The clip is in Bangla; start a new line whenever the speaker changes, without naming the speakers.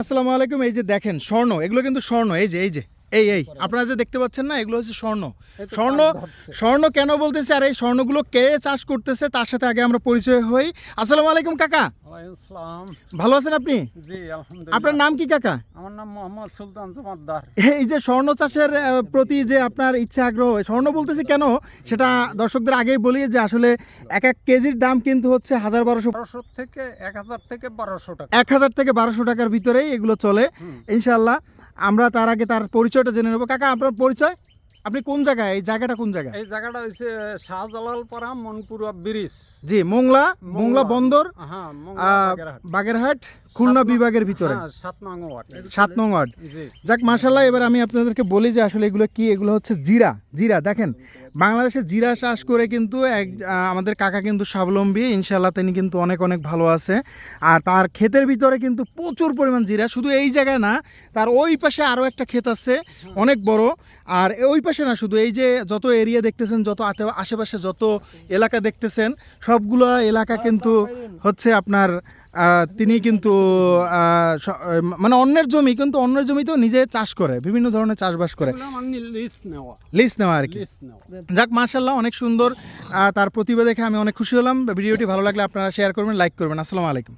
আসসালামু আলাইকুম এই যে দেখেন স্বর্ণ এগুলো কিন্তু স্বর্ণ এই যে এই যে এই এই আপনারা যে দেখতে পাচ্ছেন না এগুলো হচ্ছে স্বর্ণ। স্বর্ণ স্বর্ণ কেন বলতেছে আর এই স্বর্ণগুলো কে চাষ করতেছে তার সাথে আগে আমরা পরিচয় হই। আসসালামু আলাইকুম কাকা। ভালো আছেন আপনি?
জি আলহামদুলিল্লাহ।
আপনার নাম কি কাকা?
আমার নাম মোহাম্মদ সুলতান জমাদ্দার।
এই যে স্বর্ণ চাষের প্রতি যে আপনার ইচ্ছা আগ্রহ স্বর্ণ বলতেছি কেন? সেটা দর্শকদের আগেই বলি যে আসলে এক এক কেজির দাম কিন্তু হচ্ছে হাজার বারোশো
বারোশো থেকে এক হাজার থেকে বারোশো টাকা।
এক হাজার থেকে বারোশো টাকার ভিতরেই এগুলো চলে ইনশাল্লাহ আমরা তার আগে তার পরিচয়টা জেনে নেব। কাকা আপনার পরিচয়? আপনি কোন জায়গায়? এই জায়গাটা কোন জায়গায়
এই জায়গাটা হচ্ছে শাহজালাল পাড়া মনপুরা ব্রিজ।
জি মোংলা মোংলা বন্দর
হ্যাঁ বাগেরহাট।
বাগেরহাট খুলনা বিভাগের ভিতরে।
হ্যাঁ, সাত নং ওয়ার্ড।
সাত নং ওয়ার্ড। যাক মাসাল্লাহ এবার আমি আপনাদেরকে বলি যে আসলে এগুলো কি? এগুলো হচ্ছে জিরা। জিরা দেখেন। বাংলাদেশে জিরা চাষ করে কিন্তু এক আমাদের কাকা কিন্তু স্বাবলম্বী ইনশাল্লাহ তিনি কিন্তু অনেক অনেক ভালো আছে। আর তার ক্ষেতের ভিতরে কিন্তু প্রচুর পরিমাণ জিরা, শুধু এই জায়গায় না, তার ওই পাশে আরও একটা ক্ষেত আছে, অনেক বড়। আর ওই পাশে না, শুধু এই যে যত এরিয়া দেখতেছেন, যত আশেপাশে যত এলাকা দেখতেছেন, সবগুলো এলাকা কিন্তু হচ্ছে আপনার তিনি কিন্তু মানে অন্যের জমি কিন্তু অন্যের জমিতেও নিজে চাষ করে বিভিন্ন ধরনের চাষবাস করে।
লিস্ট নেওয়া।
আর কি। যাক মার্শাল্লাহ অনেক সুন্দর আহ, তার প্রতিভা দেখে আমি অনেক খুশি হলাম। ভিডিওটি ভালো লাগলে আপনারা শেয়ার করবেন লাইক করবেন। আসসালামু আলাইকুম।